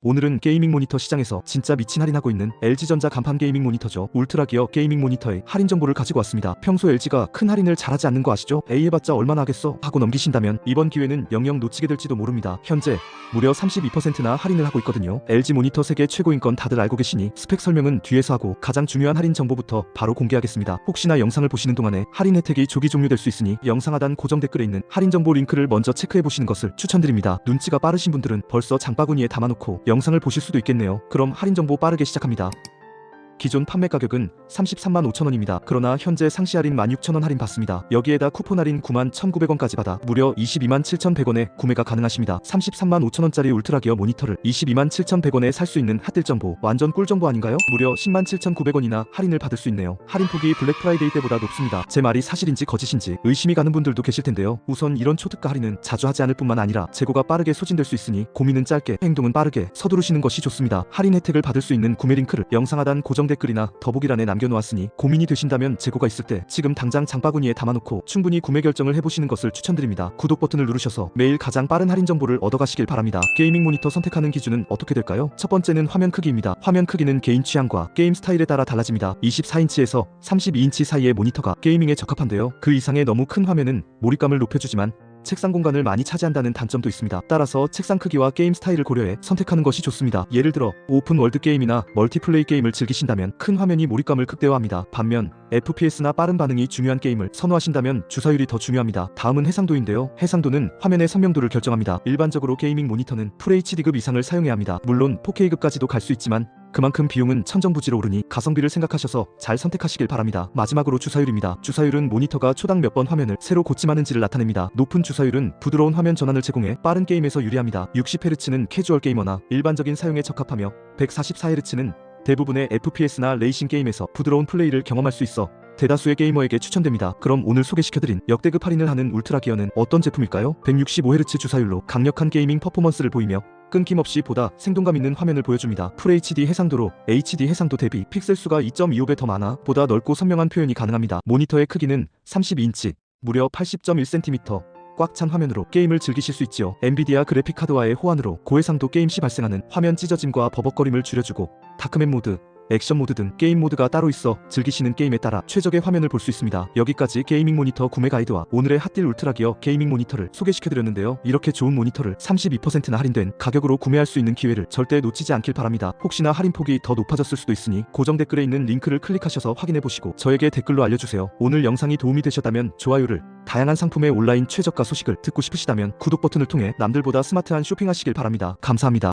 오늘은 게이밍 모니터 시장에서 진짜 미친 할인하고 있는 LG전자 간판 게이밍 모니터죠. 울트라 기어 게이밍 모니터의 할인 정보를 가지고 왔습니다. 평소 LG가 큰 할인을 잘하지 않는 거 아시죠? A 해봤자 얼마나 하겠어? 하고 넘기신다면 이번 기회는 영영 놓치게 될지도 모릅니다. 현재 무려 32%나 할인을 하고 있거든요. LG 모니터 세계 최고인 건 다들 알고 계시니 스펙 설명은 뒤에서 하고 가장 중요한 할인 정보부터 바로 공개하겠습니다. 혹시나 영상을 보시는 동안에 할인 혜택이 조기 종료될 수 있으니 영상 하단 고정 댓글에 있는 할인 정보 링크를 먼저 체크해 보시는 것을 추천드립니다. 눈치가 빠르신 분들은 벌써 장바구니에 담아놓고 영상을 보실 수도 있겠네요. 그럼 할인 정보 빠르게 시작합니다. 기존 판매 가격은 33만 5천원입니다. 그러나 현재 상시 할인 16,000원 할인 받습니다. 여기에다 쿠폰 할인 9만 1,900원까지 받아 무려 22만 7,100원에 구매가 가능하십니다. 33만 5천원짜리 울트라 기어 모니터를 22만 7,100원에 살 수 있는 핫딜 정보 완전 꿀 정보 아닌가요? 무려 10만 7,900원이나 할인을 받을 수 있네요. 할인 폭이 블랙 프라이데이 때보다 높습니다. 제 말이 사실인지 거짓인지 의심이 가는 분들도 계실 텐데요. 우선 이런 초특가 할인은 자주 하지 않을 뿐만 아니라 재고가 빠르게 소진될 수 있으니 고민은 짧게 행동은 빠르게 서두르시는 것이 좋습니다. 할인 혜택을 받을 수 있는 구매 링크를 영상 하단 고정 댓글이나 더보기란에 남겨놓았으니 고민이 되신다면 재고가 있을 때 지금 당장 장바구니에 담아놓고 충분히 구매 결정을 해보시는 것을 추천드립니다. 구독 버튼을 누르셔서 매일 가장 빠른 할인 정보를 얻어가시길 바랍니다. 게이밍 모니터 선택하는 기준은 어떻게 될까요? 첫 번째는 화면 크기입니다. 화면 크기는 개인 취향과 게임 스타일에 따라 달라집니다. 24인치에서 32인치 사이의 모니터가 게이밍에 적합한데요. 그 이상의 너무 큰 화면은 몰입감을 높여주지만 책상 공간을 많이 차지한다는 단점도 있습니다. 따라서 책상 크기와 게임 스타일을 고려해 선택하는 것이 좋습니다. 예를 들어 오픈 월드 게임이나 멀티플레이 게임을 즐기신다면 큰 화면이 몰입감을 극대화합니다. 반면 FPS나 빠른 반응이 중요한 게임을 선호하신다면 주사율이 더 중요합니다. 다음은 해상도인데요. 해상도는 화면의 선명도를 결정합니다. 일반적으로 게이밍 모니터는 FHD급 이상을 사용해야 합니다. 물론 4K급까지도 갈 수 있지만 그만큼 비용은 천정부지로 오르니 가성비를 생각하셔서 잘 선택하시길 바랍니다. 마지막으로 주사율입니다. 주사율은 모니터가 초당 몇 번 화면을 새로 고침하는지를 나타냅니다. 높은 주사율은 부드러운 화면 전환을 제공해 빠른 게임에서 유리합니다. 60Hz는 캐주얼 게이머나 일반적인 사용에 적합하며 144Hz는 대부분의 FPS나 레이싱 게임에서 부드러운 플레이를 경험할 수 있어 대다수의 게이머에게 추천됩니다. 그럼 오늘 소개시켜드린 역대급 할인을 하는 울트라 기어는 어떤 제품일까요? 165Hz 주사율로 강력한 게이밍 퍼포먼스를 보이며 끊김없이 보다 생동감 있는 화면을 보여줍니다. FHD 해상도로 HD 해상도 대비 픽셀 수가 2.25배 더 많아 보다 넓고 선명한 표현이 가능합니다. 모니터의 크기는 32인치, 무려 80.1cm. 꽉찬 화면으로 게임을 즐기실 수 있지요. 엔비디아 그래픽 카드와의 호환으로 고해상도 게임 시 발생하는 화면 찢어짐과 버벅거림을 줄여주고 다크맨 모드, 액션 모드 등 게임 모드가 따로 있어 즐기시는 게임에 따라 최적의 화면을 볼 수 있습니다. 여기까지 게이밍 모니터 구매 가이드와 오늘의 핫딜 울트라 기어 게이밍 모니터를 소개시켜드렸는데요. 이렇게 좋은 모니터를 32%나 할인된 가격으로 구매할 수 있는 기회를 절대 놓치지 않길 바랍니다. 혹시나 할인 폭이 더 높아졌을 수도 있으니 고정 댓글에 있는 링크를 클릭하셔서 확인해보시고 저에게 댓글로 알려주세요. 오늘 영상이 도움이 되셨다면 좋아요를 다양한 상품의 온라인 최저가 소식을 듣고 싶으시다면 구독 버튼을 통해 남들보다 스마트한 쇼핑하시길 바랍니다. 감사합니다.